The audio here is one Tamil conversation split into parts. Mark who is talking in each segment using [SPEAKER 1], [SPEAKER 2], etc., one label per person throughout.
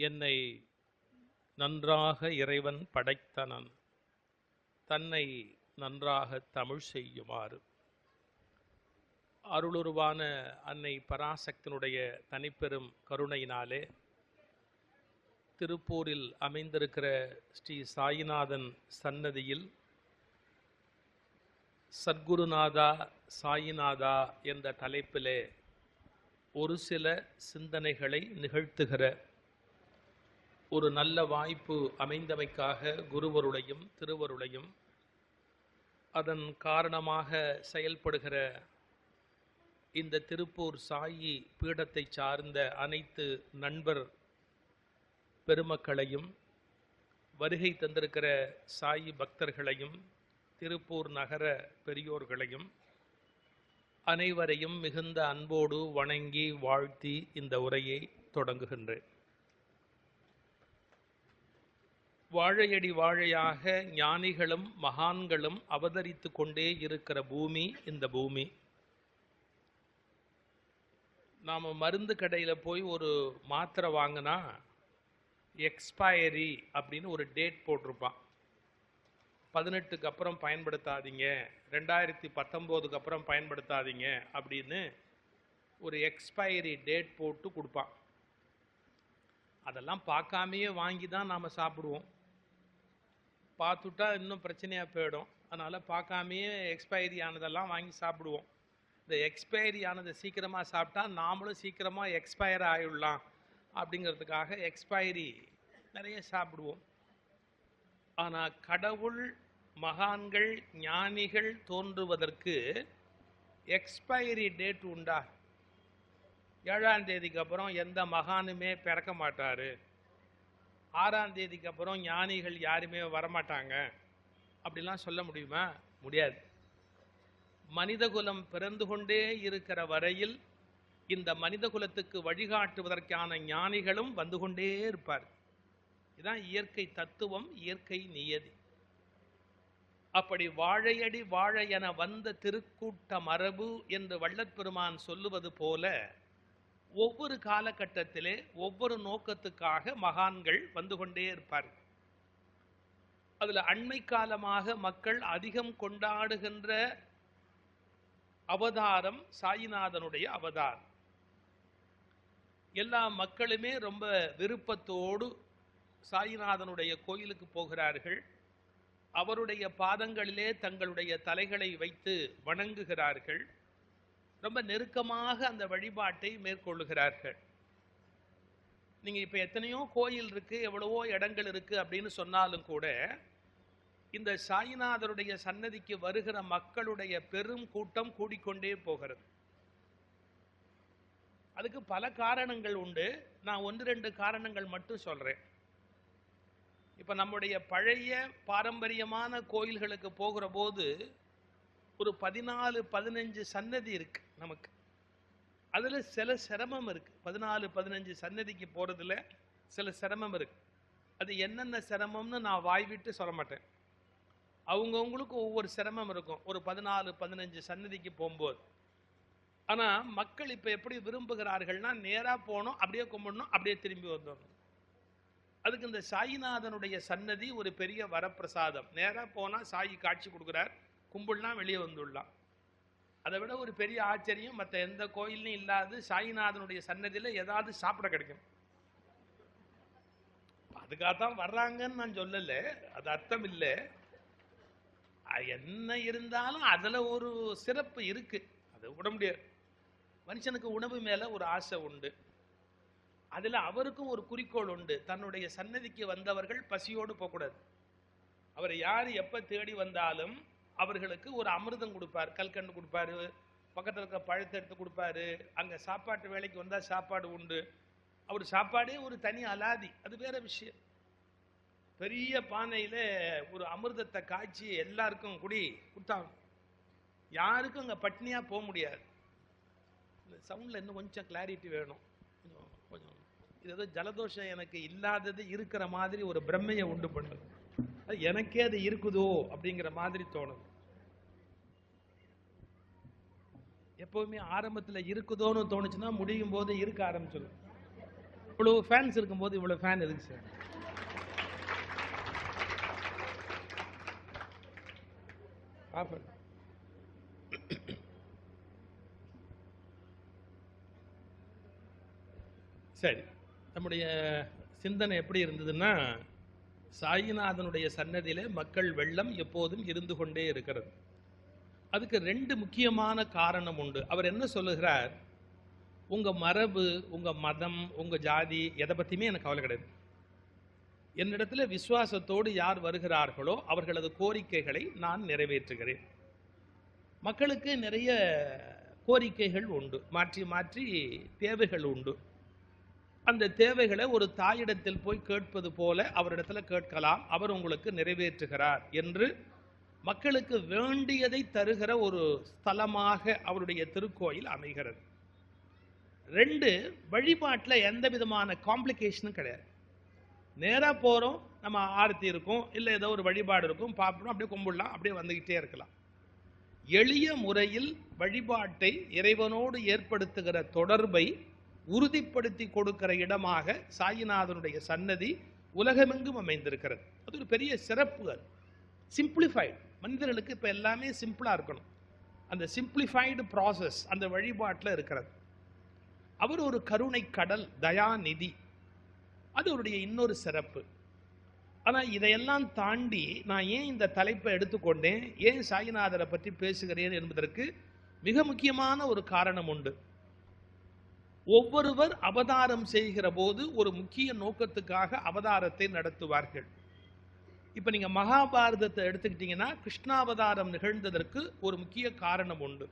[SPEAKER 1] என்னை நன்றாக இறைவன் படைத்தனன். தன்னை நன்றாக தமிழ் செய்யுமாறு. அருளுருவான அன்னை பராசக்தினுடைய தனிப்பெரும் கருணையினாலே திருப்பூரில் அமைந்திருக்கிற ஸ்ரீ சாயிநாதன் சன்னதியில் சத்குருநாதா சாயிநாதா என்ற தலைப்பிலே ஒரு சில சிந்தனைகளை நிகழ்த்துகிற ஒரு நல்ல வாய்ப்பு அமைந்தமைக்காக குருவருளையும் திருவருளையும் அதன் காரணமாக செயல்படுகிற இந்த திருப்பூர் சாயி பீடத்தை சார்ந்த அனைத்து நண்பர் பெருமக்களையும் வருகை தந்திருக்கிற சாயி பக்தர்களையும் திருப்பூர் நகர பெரியோர்களையும் அனைவரையும் மிகுந்த அன்போடு வணங்கி வாழ்த்தி இந்த உரையை தொடங்குகின்றேன். வாழையடி வாழையாக ஞானிகளும் மகான்களும் அவதரித்து கொண்டே இருக்கிற பூமி இந்த பூமி. நாம் மருந்து கடையில் போய் ஒரு மாத்திரை வாங்கினா எக்ஸ்பயரி அப்படின்னு ஒரு டேட் போட்டிருப்பான். பதினெட்டுக்கு அப்புறம் பயன்படுத்தாதீங்க ரெண்டாயிரத்தி பத்தொம்போதுக்கு அப்புறம் பயன்படுத்தாதீங்க அப்படின்னு ஒரு எக்ஸ்பயரி டேட் போட்டு கொடுப்பான். அதெல்லாம் பார்க்காமையே வாங்கி தான் நாம் சாப்பிடுவோம். பார்த்துட்டா இன்னும் பிரச்சனையாக போயிடும். அதனால் பார்க்காமையே எக்ஸ்பைரி ஆனதெல்லாம் வாங்கி சாப்பிடுவோம். இந்த எக்ஸ்பைரி ஆனதை சீக்கிரமாக சாப்பிட்டா நாமளும் சீக்கிரமாக எக்ஸ்பயர் ஆகிடலாம் அப்படிங்கிறதுக்காக எக்ஸ்பைரி நிறைய சாப்பிடுவோம். ஆனால் கடவுள் மகான்கள் ஞானிகள் தோன்றுவதற்கு எக்ஸ்பைரி டேட் உண்டா? ஏழாம் தேதிக்கு அப்புறம் எந்த மகானுமே பிறக்க மாட்டார். ஆறாம் தேதிக்கு அப்புறம் ஞானிகள் யாருமே வரமாட்டாங்க. அப்படிலாம் சொல்ல முடியுமா? முடியாது. மனிதகுலம் பிறந்து கொண்டே இருக்கிற வரையில் இந்த மனித குலத்துக்கு வழிகாட்டுவதற்கான ஞானிகளும் வந்து கொண்டே இருப்பார். இதுதான் இயற்கை தத்துவம் இயற்கை நியதி. அப்படி வாழையடி வாழை என வந்த திருக்கூட்ட மரபு என்று வள்ளற்பெருமான் சொல்லுவது போல ஒவ்வொரு காலகட்டத்திலே ஒவ்வொரு நோக்கத்துக்காக மகான்கள் வந்து கொண்டே இருப்பார் அதுல அண்மை காலமாக மக்கள் அதிகம் கொண்டாடுகின்ற அவதாரம் சாயிநாதனுடைய அவதாரம். எல்லா மக்களுமே ரொம்ப விருப்பத்தோடு சாயிநாதனுடைய கோயிலுக்கு போகிறார்கள். அவருடைய பாதங்களிலே தங்களுடைய தலைகளை வைத்து வணங்குகிறார்கள். ரொம்ப நெருக்கமாக அந்த வழிபாட்டை மேற்கொள்ளுகிறார்கள். நீங்க இப்ப எத்தனையோ கோயில் இருக்கு எவ்வளவோ இடங்கள் இருக்கு அப்படின்னு சொன்னாலும் கூட இந்த சாய்நாதருடைய சன்னதிக்கு வருகிற மக்களுடைய பெரும் கூட்டம் கூடிக்கொண்டே போகிறது. அதுக்கு பல காரணங்கள் உண்டு. நான் ஒன்று ரெண்டு காரணங்கள் மட்டும் சொல்றேன். இப்ப நம்முடைய பழைய பாரம்பரியமான கோயில்களுக்கு போகிற போது ஒரு பதினாலு பதினஞ்சு சன்னதி இருக்கு நமக்கு. அதில் சில சிரமம் இருக்கு. பதினாலு பதினஞ்சு சன்னதிக்கு போறதுல சில சிரமம் இருக்கு. அது என்னென்ன சிரமம்னு நான் வாய் விட்டு சொல்ல மாட்டேன். அவங்கவுங்களுக்கு ஒவ்வொரு சிரமம் இருக்கும். ஒரு பதினாலு பதினஞ்சு சன்னதிக்கு போகும்போது. ஆனால் மக்கள் இப்போ எப்படி விரும்புகிறார்கள்னா நேராக போனோம் அப்படியே கும்பிடணும் அப்படியே திரும்பி வந்துடணும். அதுக்கு இந்த சாயிநாதனுடைய சன்னதி ஒரு பெரிய வரப்பிரசாதம். நேராக போனால் சாயி காட்சி கொடுக்குறார். கும்பிடலாம் வெளியே வந்துடலாம். அதை விட ஒரு பெரிய ஆச்சரியம் மற்ற எந்த கோயிலையும் இல்லாது சாயிநாதனுடைய சன்னதியில் ஏதாவது சாப்பிட கிடைக்கும். அதுக்காகத்தான் வர்றாங்கன்னு நான் சொல்லலை. அது அர்த்தம் இல்லை. என்ன இருந்தாலும் அதில் ஒரு சிறப்பு இருக்கு. அது விட முடியாது. மனுஷனுக்கு உணவு மேலே ஒரு ஆசை உண்டு. அதில் அவருக்கும் ஒரு குறிக்கோள் உண்டு. தன்னுடைய சன்னதிக்கு வந்தவர்கள் பசியோடு போகக்கூடாது. அவர் யார் எப்போ தேடி வந்தாலும் அவர்களுக்கு ஒரு அமிர்தம் கொடுப்பார். கல்கண்டு கொடுப்பாரு. பக்கத்தில் இருக்க பழத்தை எடுத்து கொடுப்பாரு. அங்கே சாப்பாட்டு வேலைக்கு வந்தால் சாப்பாடு உண்டு. அவர் சாப்பாடே ஒரு தனி அலாதி. அது வேற விஷயம். பெரிய பானையில் ஒரு அமிர்தத்தை காய்ச்சி எல்லாருக்கும் குடி கொடுத்தாங்க யாருக்கும் அங்கே பட்னியாக போக முடியாது. இந்த சவுண்ட்ல இன்னும் கொஞ்சம் கிளாரிட்டி வேணும். கொஞ்சம் கொஞ்சம். இது ஏதோ ஜலதோஷம் எனக்கு இல்லாதது இருக்கிற மாதிரி ஒரு பிரம்மையை உண்டு பண்ணுது அது எனக்கே அது இருக்குதோ அப்படிங்கிற மாதிரி தோணுது. எப்பவுமே ஆரம்பத்தில் இருக்குதோன்னு தோணுச்சுன்னா முடியும் போது இருக்க ஆரம்பிச்சிடும் இவ்வளவு ஃபேன்ஸ் இருக்கும்போது இவ்வளவு ஃபேன் எதுக்கு சார்? ஆஃபர் சரி. நம்முடைய சிந்தனை எப்படி இருந்ததுன்னா சாயிநாதனுடைய சன்னதியில் மக்கள் வெள்ளம் எப்போதும் இருந்து கொண்டே இருக்கிறது. அதுக்கு ரெண்டு முக்கியமான காரணம் உண்டு. அவர் என்ன சொல்லுகிறார்? உங்கள் மரபு உங்கள் மதம் உங்கள் ஜாதி எதை பற்றியுமே எனக்கு கவலை கிடையாது. என்னிடத்துல விசுவாசத்தோடு யார் வருகிறார்களோ அவர்களது கோரிக்கைகளை நான் நிறைவேற்றுகிறேன். மக்களுக்கு நிறைய கோரிக்கைகள் உண்டு. மாற்றி மாற்றி தேவைகள் உண்டு. அந்த தேவைகளை ஒரு தாயிடத்தில் போய் கேட்பது போல அவரிடத்துல கேட்கலாம். அவர் உங்களுக்கு நிறைவேற்றுகிறார் என்று மக்களுக்கு வேண்டியதை தருகிற ஒரு ஸ்தலமாக அவருடைய திருக்கோயில் அமைகிறது. ரெண்டு வழிபாட்டில் எந்த விதமான காம்ப்ளிகேஷனும் கிடையாது. நேராக போகிறோம் நம்ம ஆரத்தி இருக்கும் இல்லை ஏதோ ஒரு வழிபாடு இருக்கும் பார்ப்போம் அப்படியே கும்பிடலாம் அப்படியே வந்துக்கிட்டே இருக்கலாம். எளிய முறையில் வழிபாட்டை இறைவனோடு ஏற்படுத்துகிற தொடர்பை உறுதிப்படுத்தி கொடுக்கிற இடமாக சாயிநாதனுடைய சன்னதி உலகமெங்கும் அமைந்திருக்கிறது. அது ஒரு பெரிய சிறப்பு அது. சிம்பிளிஃபைடு மனிதர்களுக்கு இப்போ எல்லாமே சிம்பிளாக இருக்கணும். அந்த சிம்பிளிஃபைடு ப்ராசஸ் அந்த வழிபாட்டில் இருக்கிறது. அவர் ஒரு கருணை கடல் தயாநிதி அது அவருடைய இன்னொரு சிறப்பு. ஆனால் இதையெல்லாம் தாண்டி நான் ஏன் இந்த தலைப்பை எடுத்துக்கொண்டேன்? ஏன் சாயிநாதரை பற்றி பேசுகிறேன் என்பதற்கு மிக முக்கியமான ஒரு காரணம் உண்டு. ஒவ்வொருவர் அவதாரம் செய்கிற போது ஒரு முக்கிய நோக்கத்துக்காக அவதாரத்தை நடத்துவார்கள். இப்போ நீங்கள் மகாபாரதத்தை எடுத்துக்கிட்டீங்கன்னா கிருஷ்ணாவதாரம் நிகழ்ந்ததற்கு ஒரு முக்கிய காரணம் உண்டு.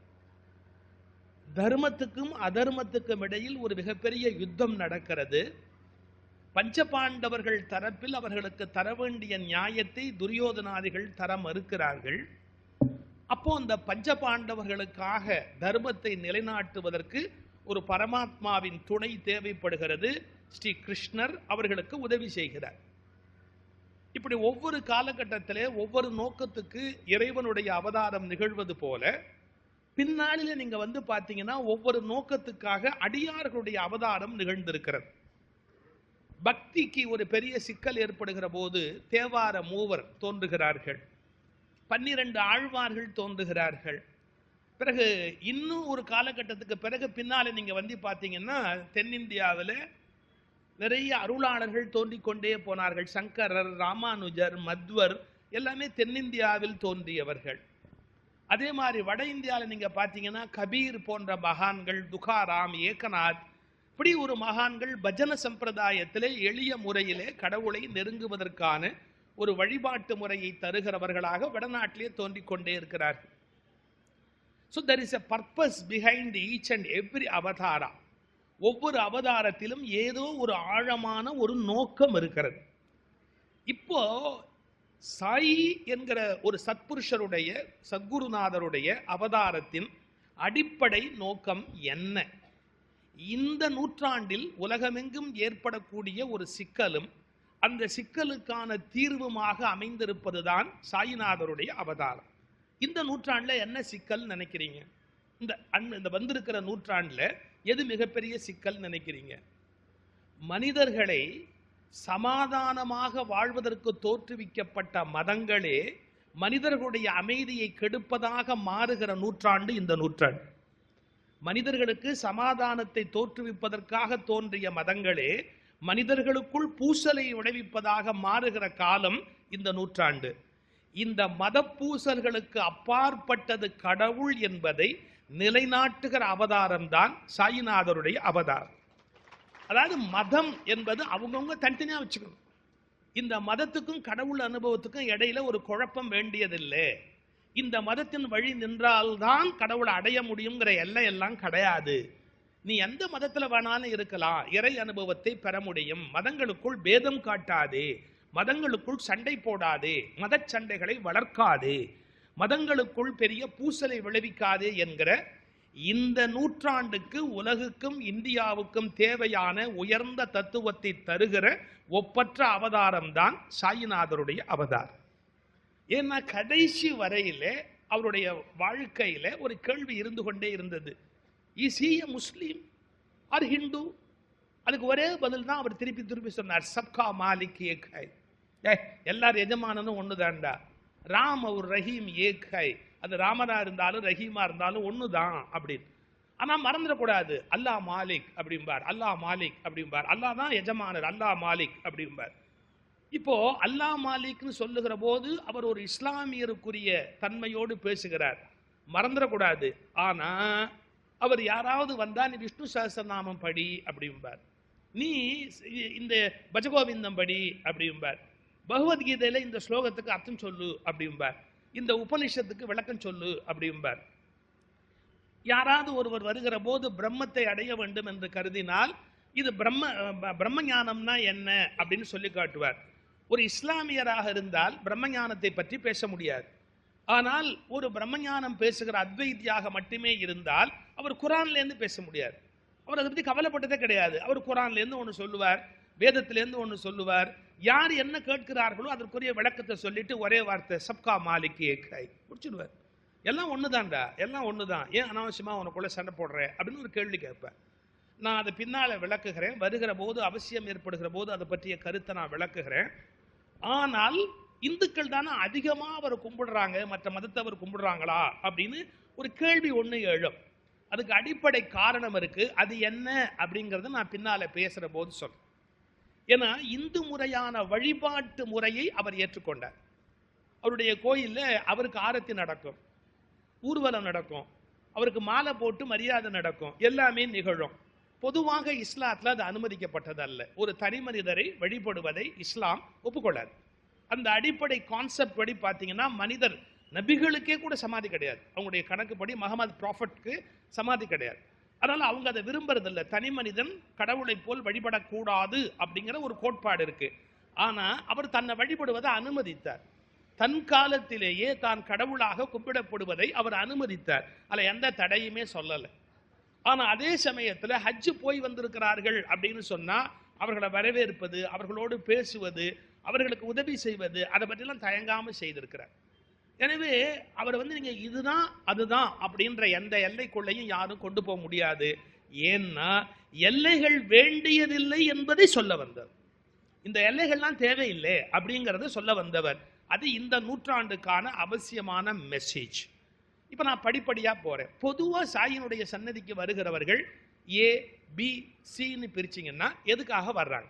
[SPEAKER 1] தர்மத்துக்கும் அதர்மத்துக்கும் இடையில் ஒரு மிகப்பெரிய யுத்தம் நடக்கிறது. பஞ்சபாண்டவர்கள் தரப்பில் அவர்களுக்கு தர வேண்டிய நியாயத்தை துரியோதனாதிகள் தர மறுக்கிறார்கள். அப்போ அந்த பஞ்சபாண்டவர்களுக்காக தர்மத்தை நிலைநாட்டுவதற்கு ஒரு பரமாத்மாவின் துணை தேவைப்படுகிறது. ஸ்ரீ கிருஷ்ணர் அவர்களுக்கு உதவி செய்கிறார். இப்படி ஒவ்வொரு காலகட்டத்திலே ஒவ்வொரு நோக்கத்துக்கு இறைவனுடைய அவதாரம் நிகழ்வது போல பின்னாளில நீங்க வந்து பார்த்தீங்கன்னா ஒவ்வொரு நோக்கத்துக்காக அடியார்களுடைய அவதாரம் நிகழ்ந்திருக்கிறது. பக்திக்கு ஒரு பெரிய சிக்கல் ஏற்படுகிற போது தேவார மூவர் தோன்றுகிறார்கள். பன்னிரண்டு ஆழ்வார்கள் தோன்றுகிறார்கள். பிறகு இன்னும் ஒரு காலகட்டத்துக்கு பிறகு பின்னால நீங்க வந்து பார்த்தீங்கன்னா தென்னிந்தியாவில் நிறைய அருளாளர்கள் தோன்றிக் கொண்டே போனார்கள். சங்கரர் ராமானுஜர் மத்வர் எல்லாமே தென்னிந்தியாவில் தோன்றியவர்கள். அதே மாதிரி வட இந்தியாவில் நீங்க பார்த்தீங்கன்னா கபீர் போன்ற மகான்கள் துகாராம் ஏகநாத் இப்படி ஒரு மகான்கள் பஜன சம்பிரதாயத்திலே எளிய முறையிலே கடவுளை நெருங்குவதற்கான ஒரு வழிபாட்டு முறையை தருகிறவர்களாக வடநாட்டிலே தோன்றிக் கொண்டே இருக்கிறார்கள். So there is a purpose behind each and every அவதாரா ஒவ்வொரு அவதாரத்திலும் ஏதோ ஒரு ஆழமான ஒரு நோக்கம் இருக்கிறது. இப்போ சாயி என்கிற ஒரு சத்புருஷருடைய சத்குருநாதருடைய அவதாரத்தின் அடிப்படை நோக்கம் என்ன? இந்த நூற்றாண்டில் உலகமெங்கும் ஏற்படக்கூடிய ஒரு சிக்கலும் அந்த சிக்கலுக்கான தீர்வுமாக அமைந்திருப்பதுதான் சாயிநாதருடைய அவதாரம். இந்த நூற்றாண்டில் என்ன சிக்கல் நினைக்கிறீங்க? இந்த அன் இந்த வந்திருக்கிற நூற்றாண்டில் எது மிகப்பெரிய சிக்கல் நினைக்கிறீங்க? மனிதர்களை சமாதானமாக வாழ்வதற்கு தோற்றுவிக்கப்பட்ட மதங்களே மனிதர்களுடைய அமைதியை கெடுப்பதாக மாறுகிற நூற்றாண்டு இந்த நூற்றாண்டு. மனிதர்களுக்கு சமாதானத்தை தோற்றுவிப்பதற்காக தோன்றிய மதங்களே மனிதர்களுக்குள் பூசலை விளைவிப்பதாக மாறுகிற காலம் இந்த நூற்றாண்டு. இந்த மதப்பூசல்களுக்கு அப்பாற்பட்டது கடவுள் என்பதை நிலைநாட்டுகிற அவதாரம் தான் சாயிநாதருடைய அவதாரம். அதாவது மதம் என்பது அவங்கவுங்க தனித்தனியாக வச்சுக்கணும். இந்த மதத்துக்கும் கடவுள் அனுபவத்துக்கும் இடையில ஒரு குழப்பம் வேண்டியதில்லை. இந்த மதத்தின் வழி நின்றால்தான் கடவுளை அடைய முடியுங்கிற எல்லை எல்லாம் கிடையாது. நீ எந்த மதத்தில் வேணாலும் இருக்கலாம். இறை அனுபவத்தை பெற முடியும். மதங்களுக்குள் பேதம் காட்டாதே. மதங்களுக்குள் சண்டை போடாதே மதச் சண்டைகளை வளர்க்காதே மதங்களுக்குள் பெரிய பூசலை விளைவிக்காதே என்கிற இந்த நூற்றாண்டுக்கு உலகுக்கும் இந்தியாவுக்கும் தேவையான உயர்ந்த தத்துவத்தை தருகிற ஒப்பற்ற அவதாரம்தான் சாயிநாதருடைய அவதாரம். ஏன்னா கடைசி வரையில் அவருடைய வாழ்க்கையில ஒரு கேள்வி இருந்து கொண்டே இருந்தது. இஸ் முஸ்லீம் ஆர் ஹிந்து அதுக்கு ஒரே பதில் தான் அவர் திருப்பி திருப்பி சொன்னார் சப்கா மாலிக் ஏக் ஏ எல்லார் எஜமானனும் ஒண்ணுதான்டா. ராம் ஒரு ரஹீம் ஏக் ஹை அது ராமனா இருந்தாலும் ரஹீமா இருந்தாலும் ஒன்று தான் அப்படின்னு. ஆனால் மறந்துடக்கூடாது. அல்லாஹ் மாலிக் அப்படிம்பார். அல்லாஹ் மாலிக் அப்படிம்பார். அல்லாஹ் தான் எஜமானர். அல்லாஹ் மாலிக் அப்படிம்பார். இப்போ அல்லாஹ் மாலிக்னு சொல்லுகிற போது அவர் ஒரு இஸ்லாமியருக்குரிய தன்மையோடு பேசுகிறார். மறந்துடக்கூடாது. ஆனா அவர் யாராவது வந்தா நீ விஷ்ணு சஹஸ்ரநாமம் படி அப்படிம்பார். நீ இந்த பஜகோவிந்தம் படி அப்படிம்பார். பகவத்கீதையில இந்த ஸ்லோகத்துக்கு அர்த்தம் சொல்லு அப்படிம்பார். இந்த உபனிஷத்துக்கு விளக்கம் சொல்லு அப்படிம்பார். யாராவது ஒருவர் வருகிற போது பிரம்மத்தை அடைய வேண்டும் என்று கருதினால் இது பிரம்ம பிரம்ம ஞானம்னா என்ன அப்படின்னு சொல்லி காட்டுவார். ஒரு இஸ்லாமியராக இருந்தால் பிரம்ம ஞானத்தை பற்றி பேச முடியாது. ஆனால் ஒரு பிரம்மஞானம் பேசுகிற அத்வைத்தியாக மட்டுமே இருந்தால் அவர் குரான்ல இருந்து பேச முடியாது. அவர் அதை பத்தி கவலைப்பட்டதே கிடையாது. அவர் குரான்ல இருந்து ஒன்று சொல்லுவார். வேதத்திலேருந்து ஒன்று சொல்லுவார் யார் என்ன கேட்கிறார்களோ அதற்குரிய விளக்கத்தை சொல்லிட்டு ஒரே வார்த்தை சப்கா மாலிக்கு ஏக்காய் ஹை முடிச்சிடுவார். எல்லாம் ஒண்ணுதான்டா எல்லாம் ஒன்று தான் ஏன் அனாவசியமாக உனக்குள்ளே சண்டை போடுறேன் அப்படின்னு ஒரு கேள்வி கேட்பேன் நான் அதை பின்னால் விளக்குகிறேன். வருகிற போது அவசியம் ஏற்படுகிற போது அதை பற்றிய கருத்தை நான் விளக்குகிறேன். ஆனால் இந்துக்கள் தானே அதிகமாக அவர் கும்பிடுறாங்க மற்ற மதத்தவர் கும்பிடுறாங்களா? அப்படின்னு ஒரு கேள்வி ஒன்று எழும். அதுக்கு அடிப்படை காரணம் இருக்குது அது என்ன அப்படிங்கிறத நான் பின்னால் பேசுகிற போது சொல்றேன். ஏன்னா இந்து முறையான வழிபாட்டு முறையை அவர் ஏற்றுக்கொண்டார். அவருடைய கோயிலில் அவருக்கு ஆரத்தி நடக்கும் ஊர்வலம் நடக்கும் அவருக்கு மாலை போட்டு மரியாதை நடக்கும் எல்லாமே நிகழும். பொதுவாக இஸ்லாத்தில் அது அனுமதிக்கப்பட்டதல்ல. ஒரு தனி மனிதரை வழிபடுவதை இஸ்லாம் ஒப்புக்கொள்ளாது. அந்த அடிப்படை கான்செப்ட் படி பார்த்தீங்கன்னா மனிதர் நபிகளுக்கே கூட சமாதி கிடையாது. அவங்களுடைய கணக்குப்படி மஹமது ப்ராஃபட்க்கு சமாதி கிடையாது. அதனால அவங்க அதை விரும்புறதில்ல. தனி மனிதன் கடவுளை போல் வழிபடக்கூடாது அப்படிங்கிற ஒரு கோட்பாடு இருக்கு. ஆனா அவர் தன்னை வழிபடுவதை அனுமதித்தார். தன் காலத்திலேயே தான் கடவுளாக கும்பிடப்படுவதை அவர் அனுமதித்தார். அதில் எந்த தடையுமே சொல்லலை. ஆனால் அதே சமயத்தில் ஹஜ்ஜு போய் வந்திருக்கிறார்கள் அப்படின்னு சொன்னால் அவர்களை வரவேற்பது அவர்களோடு பேசுவது அவர்களுக்கு உதவி செய்வது அதை பற்றிலாம் தயங்காமல் செய்திருக்கிறார். எனவே அவர் வந்து நீங்க இதுதான் அதுதான் அப்படின்ற எந்த எல்லைக்குள்ளேயும் யாரும் கொண்டு போக முடியாது. ஏன்னா எல்லைகள் வேண்டியதில்லை என்பதை சொல்ல வந்தவர். இந்த எல்லைகள்லாம் தேவையில்லை அப்படிங்கறத சொல்ல வந்தவர். அது இந்த நூற்றாண்டுக்கான அவசியமான மெசேஜ் இப்போ நான் படிப்படியா போறேன். பொதுவா சாயினுடைய சன்னதிக்கு வருகிறவர்கள் ஏ பி சின்னு பிரிச்சிங்கன்னா எதுக்காக வர்றாங்க?